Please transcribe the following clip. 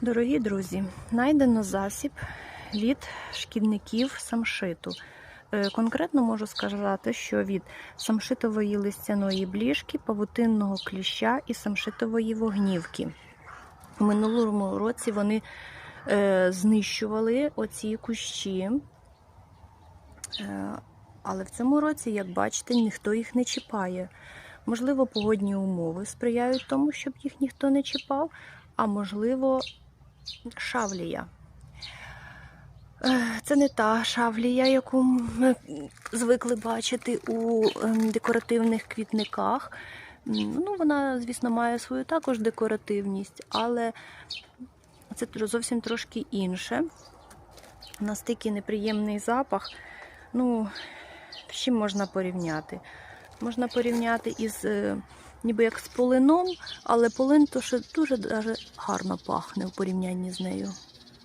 Дорогі друзі, знайдено засіб від шкідників самшиту. Е, Конкретно можу сказати, що від самшитової листяної бліжки, павутинного кліща і самшитової вогнівки. У минулому році вони е, знищували оці кущі, е, але в цьому році, як бачите, ніхто їх не чіпає. Можливо, погодні умови сприяють тому, щоб їх ніхто не чіпав, а можливо, шавлія. Е, Це не та шавлія, яку ми звикли бачити у ем, декоративних квітниках. Ну, вона, звісно, має свою також декоративність, але це зовсім трошки інше. Настільки неприємний запах. Ну, з чим можна порівняти? Можна порівняти із е, ніби як з полином, але полин то ще дуже гарно пахне в порівнянні з нею.